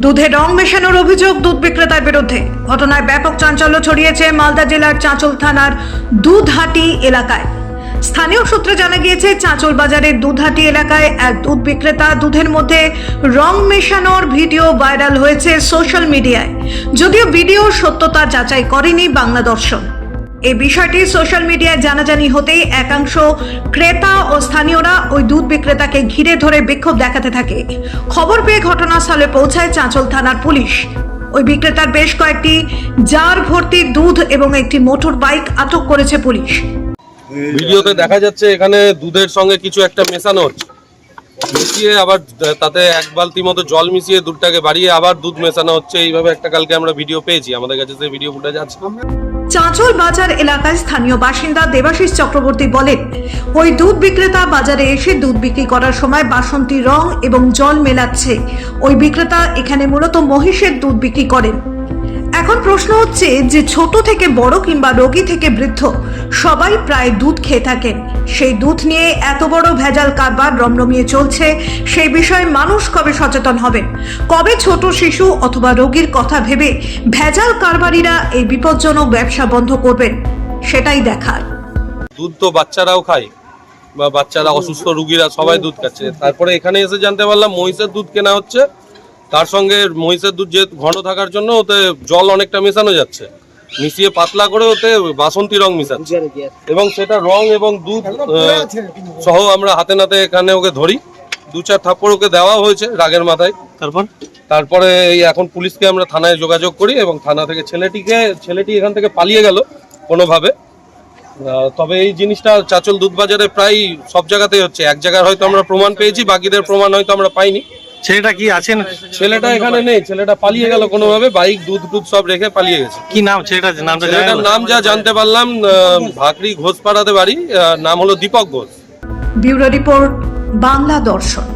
দুধে রং মেশানোর অভিযোগ দুধ বিক্রেতার বিরুদ্ধে। ঘটনায় ব্যাপক চাঞ্চল্য ছড়িয়েছে মালদা জেলার চাঁচল থানার দুধহাটি এলাকায়। স্থানীয় সূত্রে জানা গিয়েছে, চাঁচল বাজারের দুধহাটি এলাকায় এক দুধ বিক্রেতা দুধের মধ্যে রং মেশানোর ভিডিও ভাইরাল হয়েছে সোশ্যাল মিডিয়ায়। যদিও ভিডিও সত্যতা যাচাই করেনি বাংলা দর্শন। এই বিষয়টি সোশ্যাল মিডিয়ায় জানাজানি হতেই একাংশ ক্রেতা ও স্থানীয়রা ওই দুধ বিক্রেতাকে ঘিরে ধরে বিক্ষোভ দেখাতে থাকে। খবর পেয়ে ঘটনাস্থলে পৌঁছায় চাঁচল থানার পুলিশ। ওই বিক্রেতার বেশ কয়েকটি জার ভর্তি দুধ এবং একটি মোটর বাইক আটক করেছে পুলিশ। ভিডিওতে দেখা যাচ্ছে এখানে দুধের সঙ্গে কিছু একটা মেশানো হচ্ছে। মিশিয়ে আবার তাতে এক বালতি মতো জল মিশিয়ে দুধটাকে বাড়িয়ে আবার দুধ মেশানো হচ্ছে। এইভাবে একটা কালকে আমরা ভিডিও পেয়েছি। আমাদের কাছে সেই ভিডিও ফুটেজ আছে। চাঁচল বাজার এলাকায় স্থানীয় বাসিন্দা দেবাশিস চক্রবর্তী বলেন, ওই দুধ বিক্রেতা বাজারে এসে দুধ বিক্রি করার সময় বাসন্তী রং এবং জল মেলাচ্ছে। ওই বিক্রেতা এখানে মূলত মহিষের দুধ বিক্রি করেন। প্রশ্ন হচ্ছে যে ছোট থেকে বড় কিংবা রোগী থেকে বৃদ্ধ সবাই প্রায় দুধ খেয়ে থাকেন সেই দুধ নিয়ে এত বড় ভেজাল কারবার রমরমিয়ে চলছে সেই বিষয়ে মানুষ কবে সচেতন হবেন কবে ছোট শিশু অথবা রোগীর কথা ভেবে ভেজাল কারবারিরা এই বিপজ্জনক ব্যবসা বন্ধ করবেন সেটাই দেখার। দুধ তো বাচ্চারাও খায় বা বাচ্চারা অসুস্থ রুগীরা সবাই দুধ খাচ্ছে। তারপরে এখানে এসে জানতে পারলাম মহিষের দুধ কেনা হচ্ছে। তার সঙ্গে মহিষের দুধ যে ঘন থাকার জন্য ওতে জল অনেকটা মেশানো যাচ্ছে। মিশিয়ে পাতলা করে ওতে বাসন্তী রং মিশাচ্ছে। এবং সেটা রং এবং দুধ সহ আমরা হাতে নাতে এখানে ওকে ধরি। দু চার থাপ্পড় ওকে দেওয়া হয়েছে রাগের মাথায়। তারপর? তারপরে এই এখন পুলিশকে আমরা থানায় যোগাযোগ করি এবং থানা থেকে ছেলেটিকে ছেলেটি এখান থেকে পালিয়ে গেল কোনোভাবে। তবে এই জিনিসটা চাচল দুধ বাজারে প্রায় সব জায়গাতেই হচ্ছে। এক জায়গায় হয়তো আমরা প্রমাণ পেয়েছি বাকিদের প্রমাণ হয়তো আমরা পাইনি। ছেলেটা কি আছেন? ছেলেটা এখানে নেই ছেলেটা পালিয়ে গেল কোনো ভাবে বাইক দুধ টুধ সব রেখে পালিয়ে গেছে। কি নাম? ছেলেটার নামটা ছেলেটার নাম যা জানতে পারলাম ভাকরি ঘোষ পাড়াতে বাড়ি নাম হলো Dipak Ghosh. Bureau report Bangla Darshan.